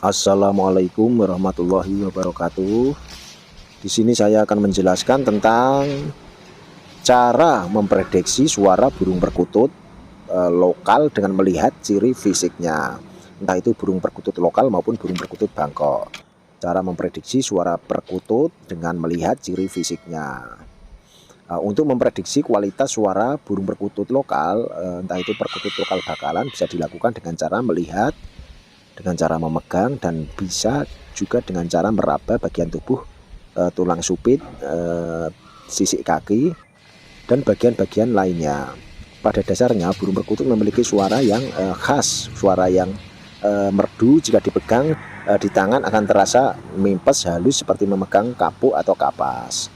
Assalamualaikum warahmatullahi wabarakatuh. Di sini saya akan menjelaskan tentang cara memprediksi suara burung perkutut e, lokal dengan melihat ciri fisiknya. Entah itu burung perkutut lokal maupun burung perkutut Bangkok. Cara memprediksi suara perkutut dengan melihat ciri fisiknya. E, untuk memprediksi kualitas suara burung perkutut lokal, e, entah itu perkutut lokal bakalan bisa dilakukan dengan cara melihat dengan cara memegang dan bisa juga dengan cara meraba bagian tubuh e, tulang supit, e, sisik kaki dan bagian-bagian lainnya. Pada dasarnya burung perkutut memiliki suara yang e, khas, suara yang e, merdu jika dipegang e, di tangan akan terasa mimpes halus seperti memegang kapuk atau kapas.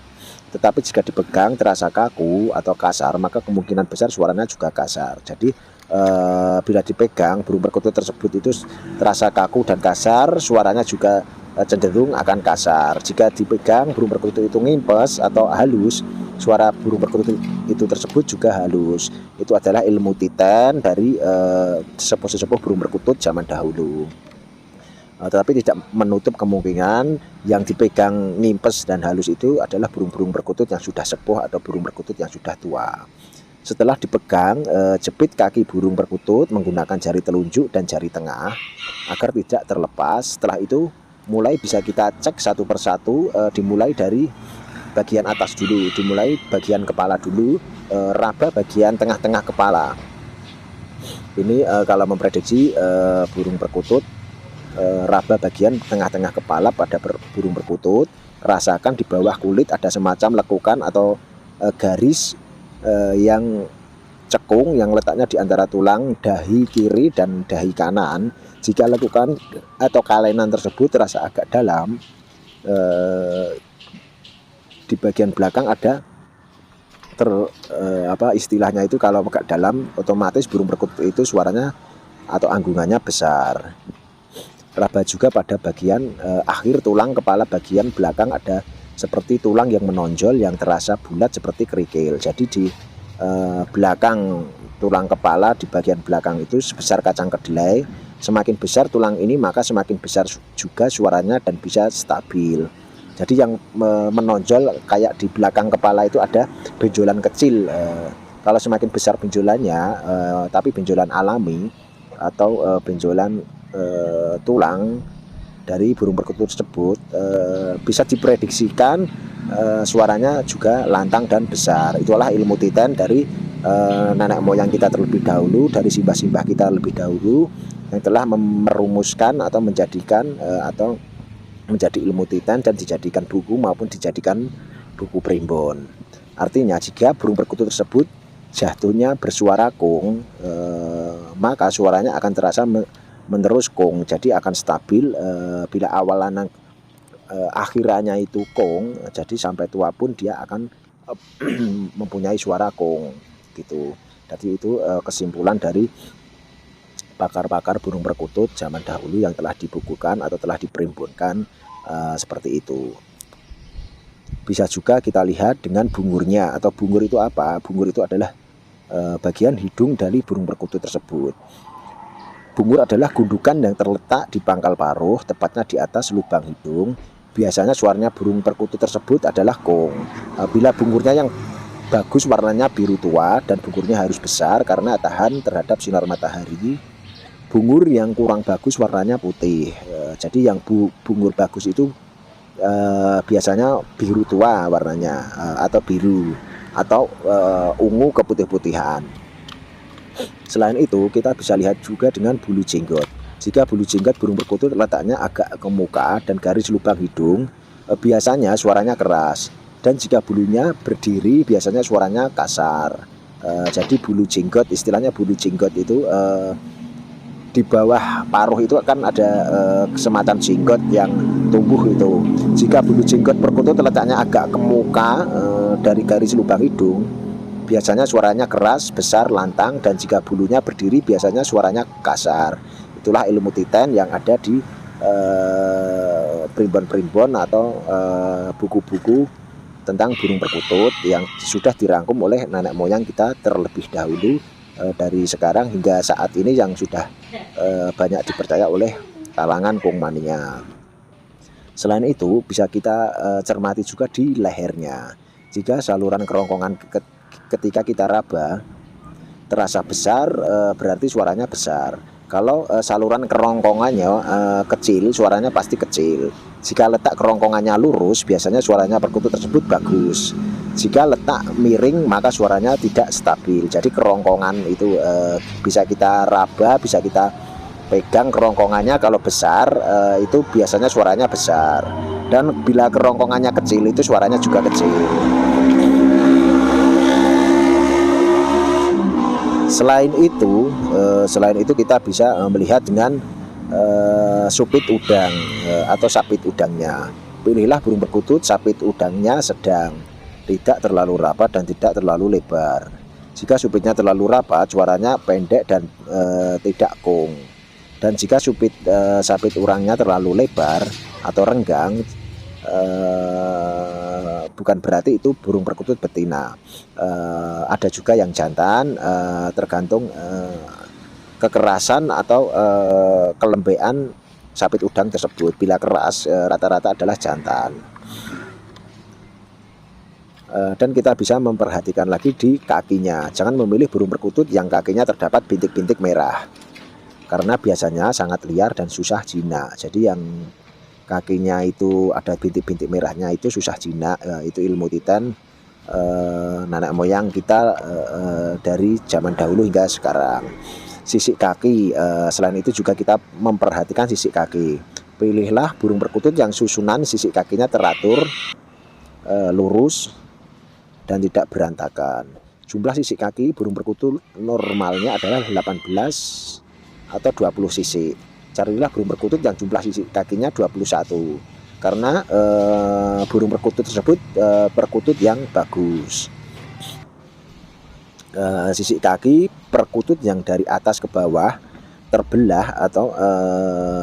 Tetapi jika dipegang terasa kaku atau kasar, maka kemungkinan besar suaranya juga kasar. Jadi uh, bila dipegang burung perkutut tersebut itu terasa kaku dan kasar suaranya juga uh, cenderung akan kasar. Jika dipegang burung perkutut itu ngimpes atau halus suara burung perkutut itu tersebut juga halus. Itu adalah ilmu titen dari uh, sesepuh-sesepuh burung perkutut zaman dahulu. Uh, tetapi tidak menutup kemungkinan yang dipegang nimpes dan halus itu adalah burung-burung perkutut yang sudah sepuh atau burung perkutut yang sudah tua setelah dipegang, eh, jepit kaki burung perkutut menggunakan jari telunjuk dan jari tengah agar tidak terlepas. Setelah itu mulai bisa kita cek satu persatu, eh, dimulai dari bagian atas dulu, dimulai bagian kepala dulu, eh, raba bagian tengah-tengah kepala. Ini kalau memprediksi burung perkutut, raba bagian tengah-tengah kepala pada burung perkutut, rasakan di bawah kulit ada semacam lekukan atau garis eh, yang cekung yang letaknya di antara tulang dahi kiri dan dahi kanan. Jika lakukan atau kalenan tersebut terasa agak dalam eh, di bagian belakang ada ter eh, apa istilahnya itu kalau agak dalam otomatis burung perkutut itu suaranya atau anggungannya besar. Raba juga pada bagian eh, akhir tulang kepala bagian belakang ada seperti tulang yang menonjol yang terasa bulat seperti kerikil. Jadi di eh, belakang tulang kepala di bagian belakang itu sebesar kacang kedelai. Semakin besar tulang ini maka semakin besar juga suaranya dan bisa stabil. Jadi yang menonjol kayak di belakang kepala itu ada benjolan kecil. Eh, kalau semakin besar benjolannya, eh, tapi benjolan alami atau eh, benjolan eh, tulang dari burung perkutut tersebut e, bisa diprediksikan e, suaranya juga lantang dan besar. Itulah ilmu titen dari e, nenek moyang kita terlebih dahulu, dari simbah-simbah kita lebih dahulu yang telah merumuskan atau menjadikan e, atau menjadi ilmu titen dan dijadikan buku maupun dijadikan buku primbon. Artinya jika burung perkutut tersebut jatuhnya bersuara kung, e, maka suaranya akan terasa menerus kong. Jadi akan stabil uh, bila awalan uh, akhirannya itu kong jadi sampai tua pun dia akan uh, mempunyai suara kong gitu. Jadi itu uh, kesimpulan dari pakar-pakar burung perkutut zaman dahulu yang telah dibukukan atau telah diperimbunkan uh, seperti itu. Bisa juga kita lihat dengan bungurnya atau bungur itu apa? Bungur itu adalah uh, bagian hidung dari burung perkutut tersebut Bungur adalah gundukan yang terletak di pangkal paruh, tepatnya di atas lubang hidung. Biasanya suaranya burung perkutut tersebut adalah kong. Bila bungurnya yang bagus warnanya biru tua dan bungurnya harus besar karena tahan terhadap sinar matahari. Bungur yang kurang bagus warnanya putih. E, jadi yang bungur bagus itu eh, biasanya biru tua warnanya eh, atau biru atau ungu keputih-putihan. Selain itu, kita bisa lihat juga dengan bulu jenggot. Jika bulu jenggot burung perkutut letaknya agak ke muka dan garis lubang hidung, eh, biasanya suaranya keras. Dan jika bulunya berdiri, biasanya suaranya kasar. Eh, jadi bulu jenggot, istilahnya bulu jenggot itu eh, di bawah paruh itu akan ada eh, semacam jenggot yang tumbuh itu. Jika bulu jenggot perkutut letaknya agak ke muka dari garis lubang hidung, Biasanya suaranya keras, besar, lantang, dan jika bulunya berdiri biasanya suaranya kasar. Itulah ilmu titen yang ada di eh, primbon-primbon uh, atau eh, buku-buku uh, tentang burung perkutut yang sudah dirangkum oleh nenek moyang kita terlebih dahulu uh, dari sekarang hingga saat ini yang sudah banyak dipercaya oleh kalangan kung mania. Selain itu, bisa kita cermati juga di lehernya. Jika saluran kerongkongan ke ketika kita raba terasa besar, uh, berarti suaranya besar. Kalau uh, saluran kerongkongannya uh, kecil, suaranya pasti kecil. Jika letak kerongkongannya lurus, biasanya suaranya perkutut tersebut bagus. Jika letak miring, maka suaranya tidak stabil. Jadi kerongkongan itu bisa kita raba, bisa kita pegang kerongkongannya kalau besar itu biasanya suaranya besar dan bila kerongkongannya kecil itu suaranya juga kecil selain itu uh, selain itu kita bisa uh, melihat dengan uh, supit udang atau sapit udangnya. Pilihlah burung perkutut sapit udangnya sedang tidak terlalu rapat dan tidak terlalu lebar. Jika supitnya terlalu rapat suaranya pendek dan uh, tidak kung. Dan jika supit e, sapit urangnya terlalu lebar atau renggang e, bukan berarti itu burung perkutut betina. E, ada juga yang jantan e, tergantung kekerasan atau kelembean sapit udang tersebut. Bila keras rata-rata adalah jantan. Dan kita bisa memperhatikan lagi di kakinya. Jangan memilih burung perkutut yang kakinya terdapat bintik-bintik merah. Karena biasanya sangat liar dan susah jinak. Jadi yang kakinya itu ada bintik-bintik merahnya itu susah jinak eh, itu ilmu titan. Eh, nenek moyang kita eh, eh, dari zaman dahulu hingga sekarang. Sisik kaki eh, selain itu juga kita memperhatikan sisik kaki. Pilihlah burung perkutut yang susunan sisik kakinya teratur eh, lurus dan tidak berantakan. Jumlah sisik kaki burung perkutut normalnya adalah 18 atau 20 sisi. Carilah burung perkutut yang jumlah sisi kakinya 21 karena e, burung perkutut tersebut e, perkutut yang bagus. E, sisi kaki perkutut yang dari atas ke bawah terbelah atau e,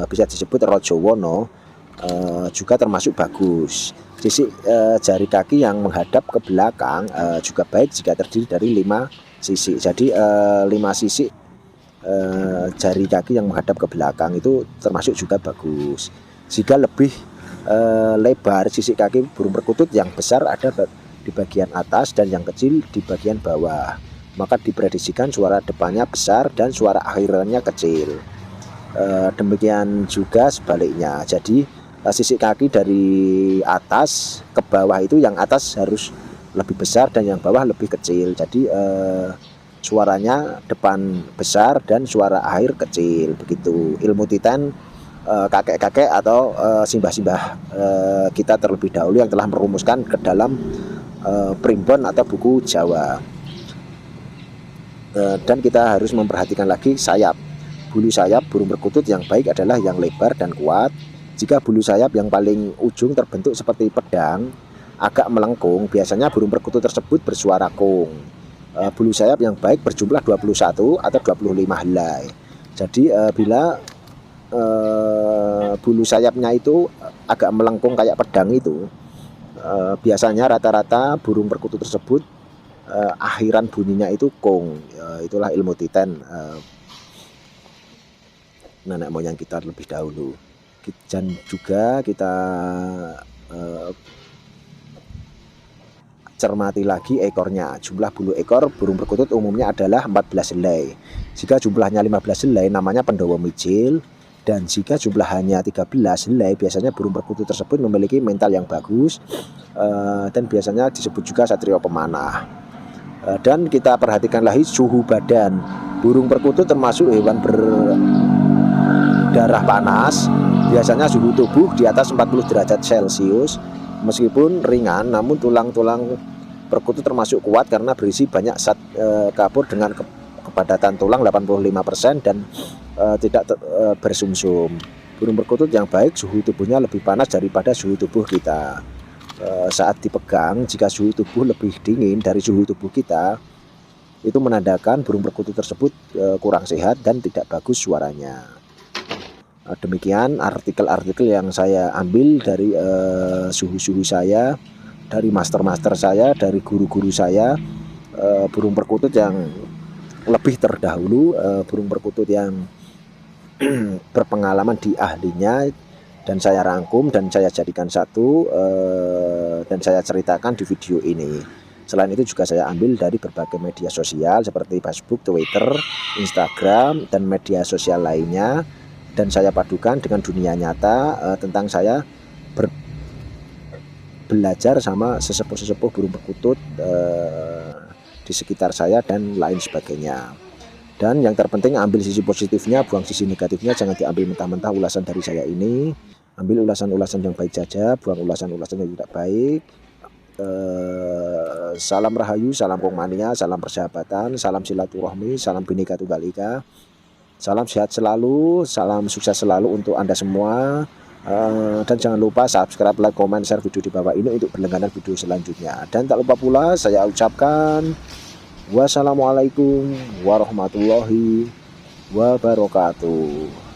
bisa disebut rojowono e, juga termasuk bagus. Sisi e, jari kaki yang menghadap ke belakang e, juga baik jika terdiri dari lima sisi. Jadi e, lima sisi eh, jari kaki yang menghadap ke belakang itu termasuk juga bagus. Jika lebih eh, lebar sisi kaki burung perkutut yang besar ada di bagian atas dan yang kecil di bagian bawah. Maka diprediksikan suara depannya besar dan suara akhirnya kecil. Eh, demikian juga sebaliknya. Jadi eh, sisi kaki dari atas ke bawah itu yang atas harus lebih besar dan yang bawah lebih kecil. Jadi eh, suaranya depan besar dan suara akhir kecil begitu. Ilmu titan eh, kakek-kakek atau eh, simbah-simbah uh, kita terlebih dahulu yang telah merumuskan ke dalam primbon atau buku Jawa. Dan kita harus memperhatikan lagi sayap. Bulu sayap burung perkutut yang baik adalah yang lebar dan kuat. Jika bulu sayap yang paling ujung terbentuk seperti pedang agak melengkung biasanya burung perkutut tersebut bersuara kung uh, bulu sayap yang baik berjumlah 21 atau 25 helai. Jadi uh, bila uh, bulu sayapnya itu agak melengkung kayak pedang itu, uh, biasanya rata-rata burung perkutut tersebut uh, akhiran bunyinya itu kong. Uh, itulah ilmu titan uh, nenek moyang kita lebih dahulu. Dan juga kita uh, cermati lagi ekornya. Jumlah bulu ekor burung perkutut umumnya adalah 14 helai. Jika jumlahnya 15 helai namanya pendowo mijil dan jika jumlah hanya 13 helai biasanya burung perkutut tersebut memiliki mental yang bagus uh, dan biasanya disebut juga satrio pemanah. Uh, dan kita perhatikan lagi suhu badan. Burung perkutut termasuk hewan berdarah panas. Biasanya suhu tubuh di atas 40 derajat Celcius meskipun ringan namun tulang-tulang perkutut termasuk kuat karena berisi banyak zat e, kapur dengan ke, kepadatan tulang 85% dan e, tidak e, bersumsum. Burung perkutut yang baik suhu tubuhnya lebih panas daripada suhu tubuh kita. E, saat dipegang jika suhu tubuh lebih dingin dari suhu tubuh kita itu menandakan burung perkutut tersebut e, kurang sehat dan tidak bagus suaranya. Demikian artikel-artikel yang saya ambil dari suhu-suhu uh, saya, dari master-master saya, dari guru-guru saya, uh, burung perkutut yang lebih terdahulu, uh, burung perkutut yang berpengalaman di ahlinya dan saya rangkum dan saya jadikan satu eh, dan saya ceritakan di video ini. Selain itu juga saya ambil dari berbagai media sosial seperti Facebook, Twitter, Instagram, dan media sosial lainnya. Dan saya padukan dengan dunia nyata uh, tentang saya ber belajar sama sesepuh-sesepuh burung perkutut uh, di sekitar saya dan lain sebagainya. Dan yang terpenting ambil sisi positifnya, buang sisi negatifnya, jangan diambil mentah-mentah ulasan dari saya ini. Ambil ulasan-ulasan yang baik saja, buang ulasan-ulasan yang tidak baik. Eh, salam rahayu, salam kongmania, salam persahabatan, salam silaturahmi, salam bineka tunggal ika. Salam sehat selalu, salam sukses selalu untuk Anda semua. Eh, dan jangan lupa subscribe, like, comment, share video di bawah ini untuk berlangganan video selanjutnya. Dan tak lupa pula saya ucapkan wassalamualaikum warahmatullahi wabarakatuh.